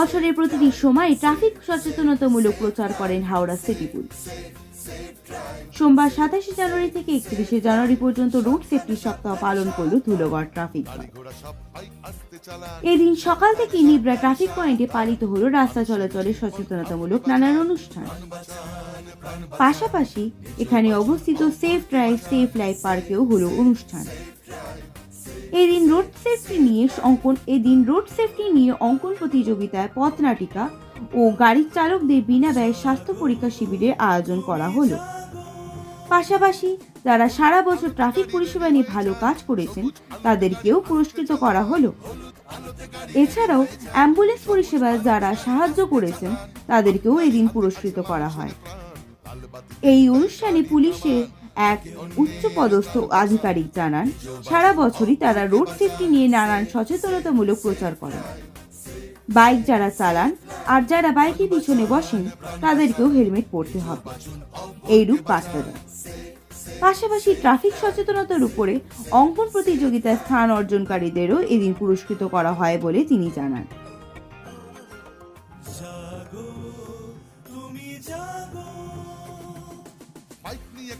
বছরের প্রতিটি সময় ট্রাফিক সচেতনতামূলক প্রচার করেন হাওড়া সিটি পুলিশ। সোমবার সাতাশে জানুয়ারি থেকে একত্রিশে জানুয়ারি পর্যন্ত রোড সেফটি সপ্তাহ পালন করল ধুলোগড় ট্রাফিক এদিন সকাল থেকে নিবরা ট্রাফিক পয়েন্টে পালিত হলো রাস্তা চলাচলের সচেতনতামূলক নানান অনুষ্ঠান। পাশাপাশি এখানে অবস্থিত সেফ ড্রাইভ, সেফ লাইফ পার্কেও হলো অনুষ্ঠান। এদিন রোড সেফটি নিয়ে অঙ্কন, এদিন রোড সেফটি নিয়ে অঙ্কন প্রতিযোগিতায় পথনাটিকা ও গাড়ির চালকদের বিনা ব্যয়ে স্বাস্থ্য পরীক্ষা শিবিরের আয়োজন করা হলো। পাশাপাশি যারা সারা বছর ট্রাফিক পরিষেবা নিয়ে ভালো কাজ করেছেন, তাদেরকেও পুরস্কৃত করা হলো। এছাড়াও অ্যাম্বুলেন্স পরিষেবায় যারা সাহায্য করেছেন, তাদেরকেও এদিন পুরস্কৃত করা হয়। এই অনুষ্ঠানে পুলিশের এক উচ্চপদস্থ আধিকারিক জানান, সারা বছরই তারা রোড সেফটি নিয়ে নানান সচেতনতামূলক প্রচার করেন। বাইক যারা চালান আর যারা বাইকের পিছনে বসেন, তাদেরকেও হেলমেট পরতে হবে। এইরূপ বার্তা দেন। পাশাপাশি ট্রাফিক সচেতনতার উপরে অঙ্কন প্রতিযোগিতায় স্থান অর্জনকারীদেরও এদিন পুরস্কৃত করা হয় বলে তিনি জানান।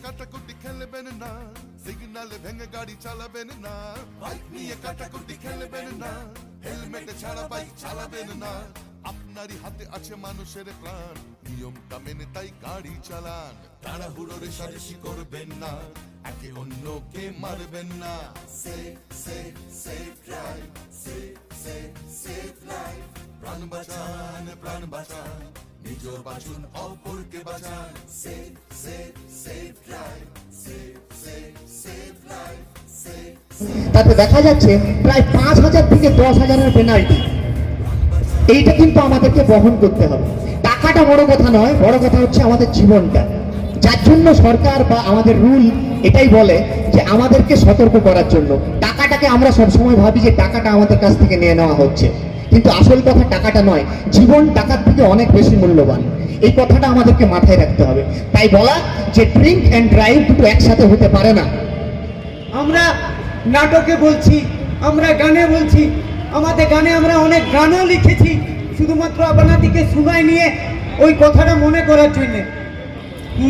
কাটাকুটি খেলবেন না। সিগনালে ভেঙে গাড়ি চালাবেন না। বাইক নিয়ে কাটাকুটি খেলবেন না। হেলমেট ছাড়া বাইক চালাবেন না। আপনারই হাতে আছে মানুষের প্রাণ। নিয়মটা মেনে তাই গাড়ি চালান। তাড়াহুড়ো রেশারেশি করবেন না। একে অন্যকে মারবেন না। Safe safe safe drive safe safe safe life প্রাণ বাঁচান প্রাণ বাঁচান। নিজ বাঁচুন অপরকে বাঁচান দেখা যাচ্ছে প্রায় পাঁচ হাজার থেকে দশ হাজারের পেনাল্টি এইটা কিন্তু আমাদেরকে বহন করতে হবে। টাকাটা বড় কথা নয়, বড় কথা হচ্ছে আমাদের জীবনটা। যার জন্য সরকার বা আমাদের রুল এটাই বলে যে আমাদেরকে সতর্ক করার জন্য। টাকাটাকে আমরা সবসময় ভাবি যে টাকাটা আমাদের কাছ থেকে নিয়ে নেওয়া হচ্ছে। কিন্তু আসল কথা টাকাটা নয়, জীবন টাকার থেকে অনেক বেশি মূল্যবান। এই কথাটা আমাদেরকে মাথায় রাখতে হবে। তাই বলা যে ড্রিঙ্ক অ্যান্ড ড্রাইভ দুটো একসাথে হতে পারে না। আমরা নাটকে বলছি আমরা গানে বলছি আমাদের গানে আমরা অনেক গানও লিখেছি শুধুমাত্র আপনাদেরকে শোনায় নিয়ে ওই কথাটা মনে করার জন্য।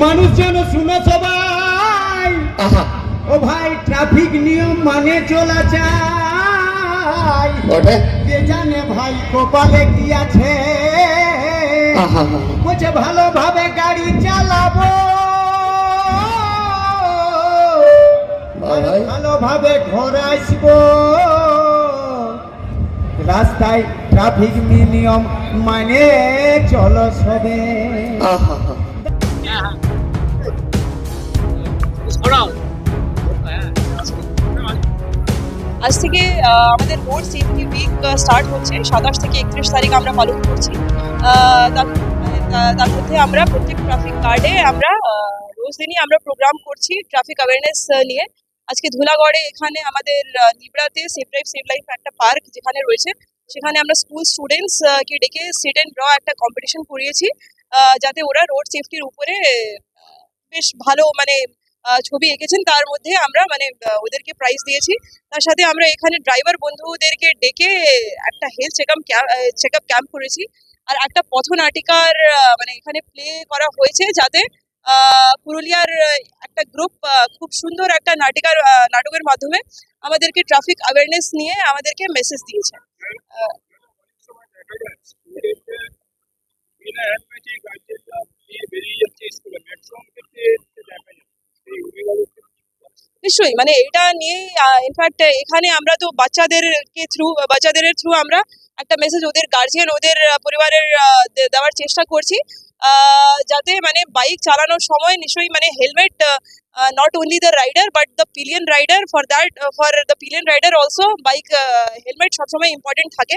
মানুষ যেন শুনো সবাই। আহা। ও ভাই ট্রাফিক নিয়ম মানে চলা যায় কে জানে ভাই কপালে কি আছে? বলছে ভালোভাবে গাড়ি চালাবো। ভালোভাবে ঘর আসব। রাস্তায় ট্রাফিক নিয়ম মানে চলো সবে। আহা আজ থেকে আমাদের রোড সেফটি উইক স্টার্ট হচ্ছে। সাতাশ থেকে একত্রিশ তারিখ আমরা পালন করছি। তার মধ্যে আমরা প্রত্যেক ট্রাফিক গার্ডে আমরা রোজ দিনই আমরা প্রোগ্রাম করছি ট্রাফিক অ্যাওয়ারনেস নিয়ে। আজকে ধুলাগড়ে এখানে আমাদের নিবড়াতে সেফ লাইফ সেফ লাইফ একটা পার্ক যেখানে রয়েছে, সেখানে আমরা স্কুল স্টুডেন্টস কে ডেকে সিট অ্যান্ড ড্র একটা কম্পিটিশন করিয়েছি যাতে ওরা রোড সেফটির উপরে বেশ ভালো মানে ছবি এঁকেছেন, তার মধ্যে আমরা মানে ওদেরকে প্রাইজ দিয়েছি। তার সাথে আমরা এখানে ড্রাইভার বন্ধুদেরকে ডেকে একটা health check up check up camp করেছি। আর একটা পথনাটিকার মানে এখানে প্লে করা হয়েছে যাতে পুরুলিয়ার একটা গ্রুপ খুব সুন্দর একটা নাটিকার নাটকের মাধ্যমে আমাদেরকে ট্রাফিক অ্যাওয়ারনেস নিয়ে আমাদেরকে মেসেজ দিয়েছে আহ, বিনা হেলমেটে গাড়িটা নিয়ে বেরিয়ে যাচ্ছে স্কুলে ম্যাক্সিমাম ক্ষেত্রে দেখা যাচ্ছে এই অভিভাবকদের নিশ্চয়ই মানে এটা নিয়ে ইনফ্যাক্ট এখানে আমরা তো বাচ্চাদেরকে থ্রু বাচ্চাদের থ্রু আমরা একটা মেসেজ ওদের গার্জিয়ান ওদের পরিবারের দেওয়ার চেষ্টা করছি। যাতে মানে বাইক চালানোর সময় নিশ্চয়ই মানে helmet not only the rider but the pillion rider for that for the pillion rider also bike helmet সবসময় ইম্পর্টেন্ট থাকে।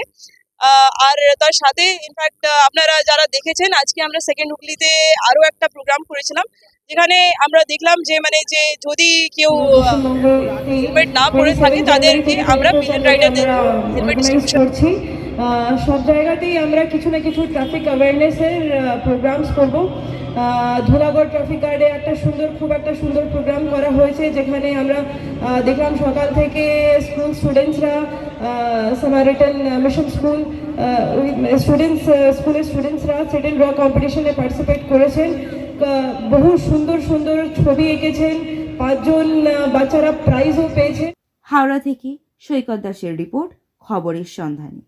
আর তার সাথে ইনফ্যাক্ট আপনারা যারা দেখেছেন, আজকে আমরা সেকেন্ড হুগলিতে আরও একটা প্রোগ্রাম করেছিলাম। যেখানে আমরা দেখলাম যে মানে যে যদি কেউ হেলমেট না পরে থাকে তাদেরকে আমরা পিলিয়ন রাইডারদের হেলমেট করছি। সব জায়গাতেই আমরা কিছু না কিছু ট্রাফিক অ্যাওয়ারনেসের প্রোগ্রামস করব। ধুলাগড় ট্রাফিক গার্ডে একটা সুন্দর খুব একটা সুন্দর প্রোগ্রাম করা হয়েছে যেখানে আমরা দেখলাম সকাল থেকে স্কুল স্টুডেন্টসরা সামারিটান মিশন স্কুল স্টুডেন্টস স্কুলের স্টুডেন্টসরা সেটেল ড্র কম্পিটিশনে পার্টিসিপেট করেছেন। বহু সুন্দর সুন্দর ছবি এঁকেছেন। পাঁচজন বাচ্চারা প্রাইজও পেয়েছে। হাওড়া থেকে সৈকত দাসের রিপোর্ট, খবরের সন্ধানে।